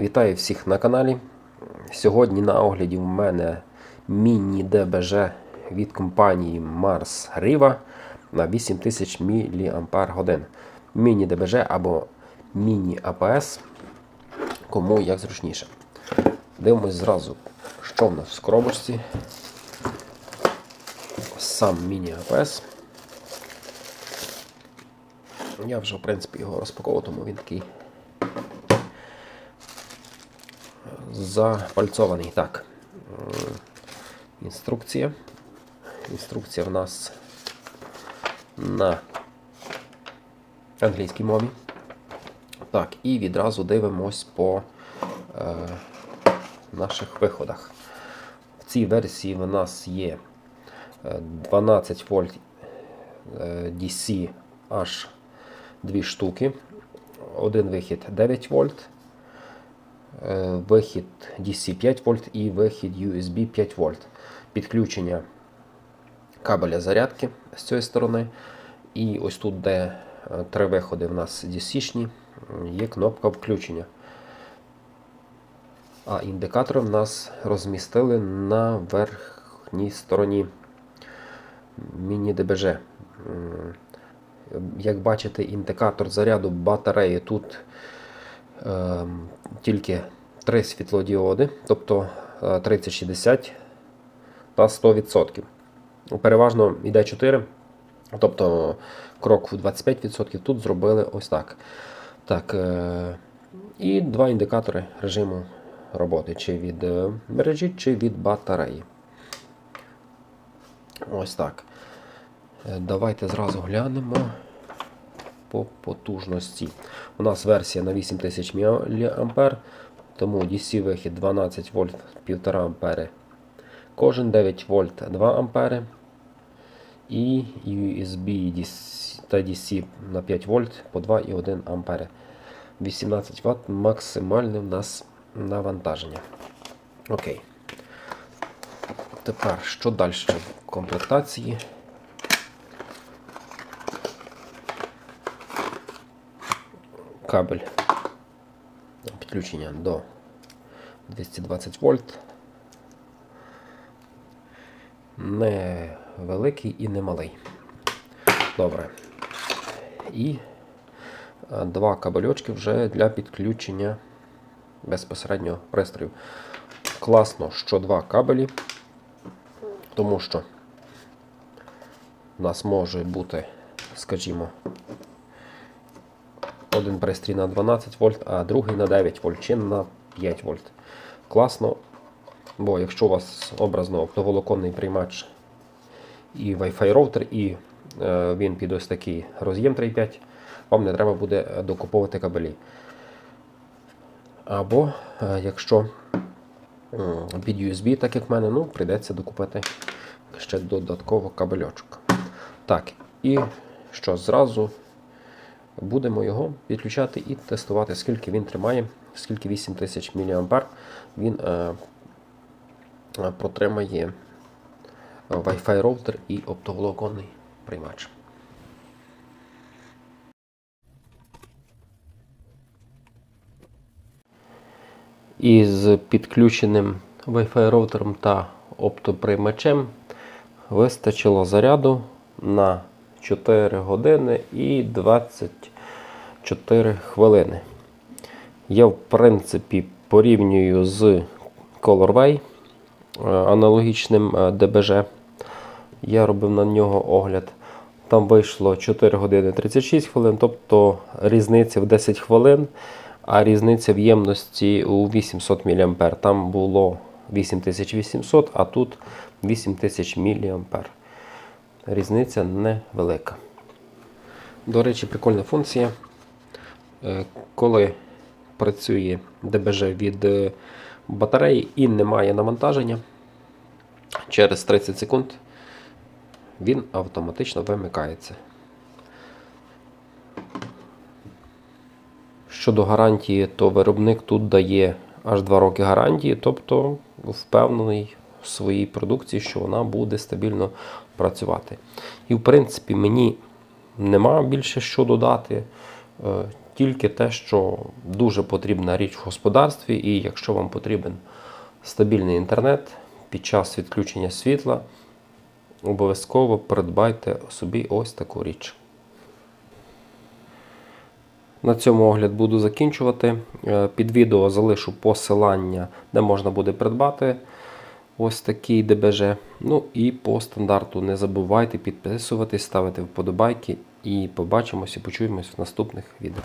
Вітаю всіх на каналі. Сьогодні на огляді в мене міні-ДБЖ від компанії Mars Riva на 8000 мАч. Міні-ДБЖ або міні-АПС, кому як зручніше. Дивимось зразу, що в нас в коробочці. Сам міні-АПС. Я вже, в принципі, його розпаковував, тому він такий запальцований. Так. Інструкція. Інструкція в нас на англійській мові. Так, і відразу дивимось по е, наших виходах. В цій версії в нас є е, 12 вольт е, DC аж дві штуки. Один вихід 9 вольт, е, вихід DC 5 вольт і вихід USB 5 вольт. Підключення кабеля зарядки з цієї сторони. І ось тут, де е, три виходи в нас DC-шні, є кнопка включення. А індикатори в нас розмістили на верхній стороні міні-ДБЖ. Як бачите, індикатор заряду батареї тут е, тільки три світлодіоди, тобто е, 3060 та 100%. Переважно йде 4, тобто крок в 25%. Тут зробили ось так. Так, е, І два індикатори режиму роботи, чи від е, мережі, чи від батареї. Ось так. Е, Давайте зразу глянемо по потужності. У нас версія на 8000 мА, тому DC вихід 12 вольт 1,5 А. Кожен 9 вольт 2 А. І USB та DC на 5 вольт по 2,1 А. 18 Вт максимальне в нас навантаження. Окей. Тепер що далі в комплектації? Кабель підключення до 220 вольт. Не великий і не малий. Добре. І е, два кабельочки вже для підключення безпосередньо пристрою. Класно, що два кабелі, тому що у нас може бути, скажімо, один пристрій на 12 вольт, а другий на 9 вольт чи на 5 вольт. Класно, бо якщо у вас образно оптоволоконний приймач і Wi-Fi роутер, і е, він під ось такий роз'єм 3.5, вам не треба буде докуповувати кабелі. Або е, якщо під USB, так як в мене, ну, прийдеться докупити ще додатково кабельочок. Так, і що зразу будемо його підключати і тестувати, скільки він тримає, скільки 8000 мА він е, е, протримає Wi-Fi роутер і оптоволоконний приймач. Із підключеним Wi-Fi роутером та оптоприймачем вистачило заряду на 4 години і 24 хвилини. Я, в принципі, порівнюю з Colorway е, аналогічним е, DBG. Я робив на нього огляд. Там вийшло 4 години 36 хвилин, тобто різниця в 10 хвилин, а різниця в ємності у 800 мА. Там було 8800, а тут 8000 мА. Різниця невелика. До речі, прикольна функція. Е, Коли працює ДБЖ від е, батареї і немає навантаження, через 30 секунд він автоматично вимикається. Щодо гарантії, то виробник тут дає аж 2 роки гарантії, тобто впевнений в своїй продукції, що вона буде стабільно працювати. І в принципі мені нема більше що додати. Е, тільки те, що дуже потрібна річ в господарстві, і якщо вам потрібен стабільний інтернет під час відключення світла, обов'язково придбайте собі ось таку річ. На цьому огляд буду закінчувати. Е, Під відео залишу посилання, де можна буде придбати ось такий ДБЖ. Ну і по стандарту не забувайте підписуватись, ставити вподобайки і побачимося, почуємось в наступних відео.